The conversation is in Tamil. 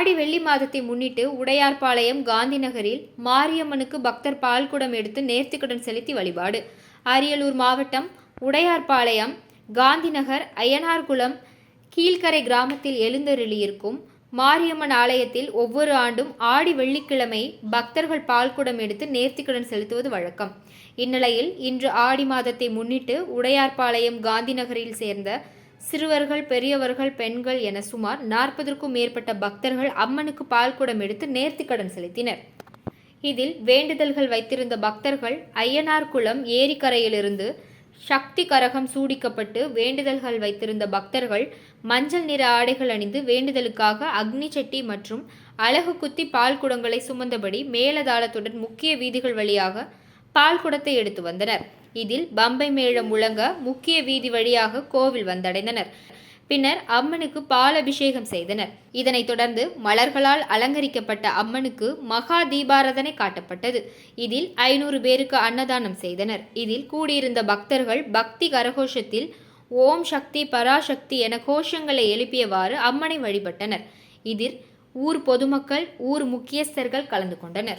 மாதத்தை முன்னிட்டு உடையார்பாளையம் காந்தி நகரில் மாரியம்மனுக்கு பக்தர் பால்குடம் எடுத்து நேர்த்திக்கடன் செலுத்தி வழிபாடு. அரியலூர் மாவட்டம் உடையார்பாளையம் காந்தி நகர் அய்யனார்குளம் கீழ்கரை கிராமத்தில் எழுந்தருளியிருக்கும் மாரியம்மன் ஆலயத்தில் ஒவ்வொரு ஆண்டும் ஆடி வெள்ளிக்கிழமை பக்தர்கள் பால்குடம் எடுத்து நேர்த்திக்கடன் செலுத்துவது வழக்கம். இந்நிலையில் இன்று ஆடி மாதத்தை முன்னிட்டு உடையார்பாளையம் காந்தி நகரில் சேர்ந்த சிறுவர்கள் பெரியவர்கள் பெண்கள் என சுமார் நாற்பதற்கும் மேற்பட்ட பக்தர்கள் அம்மனுக்கு பால்குடம் எடுத்து நேர்த்திக்கடன் செலுத்தினர். இதில் வேண்டுதல்கள் வைத்திருந்த பக்தர்கள் ஐயனார்குளம் ஏரிக்கரையிலிருந்து சக்தி கரகம் சூடிக்கப்பட்டு வேண்டுதல்கள் வைத்திருந்த பக்தர்கள் மஞ்சள் நிற ஆடைகள் அணிந்து வேண்டுதலுக்காக அக்னி சட்டி மற்றும் அழகு குத்தி பால் குடங்களை சுமந்தபடி மேலதாளத்துடன் முக்கிய வீதிகள் வழியாக பால் குடத்தை எடுத்து வந்தனர். இதில் பம்பை மேளம் முழங்க முக்கிய வீதி வழியாக கோவில் வந்தடைந்தனர். பின்னர் அம்மனுக்கு பால் அபிஷேகம் செய்தனர். இதனைத் தொடர்ந்து மலர்களால் அலங்கரிக்கப்பட்ட அம்மனுக்கு மகா தீபாராதனை காட்டப்பட்டது. இதில் ஐநூறு பேருக்கு அன்னதானம் செய்தனர். இதில் கூடியிருந்த பக்தர்கள் பக்தி கரகோஷத்தில் ஓம் சக்தி பராசக்தி என கோஷங்களை எழுப்பியவாறு அம்மனை வழிபட்டனர். இதில் ஊர் பொதுமக்கள் ஊர் முக்கியஸ்தர்கள் கலந்து கொண்டனர்.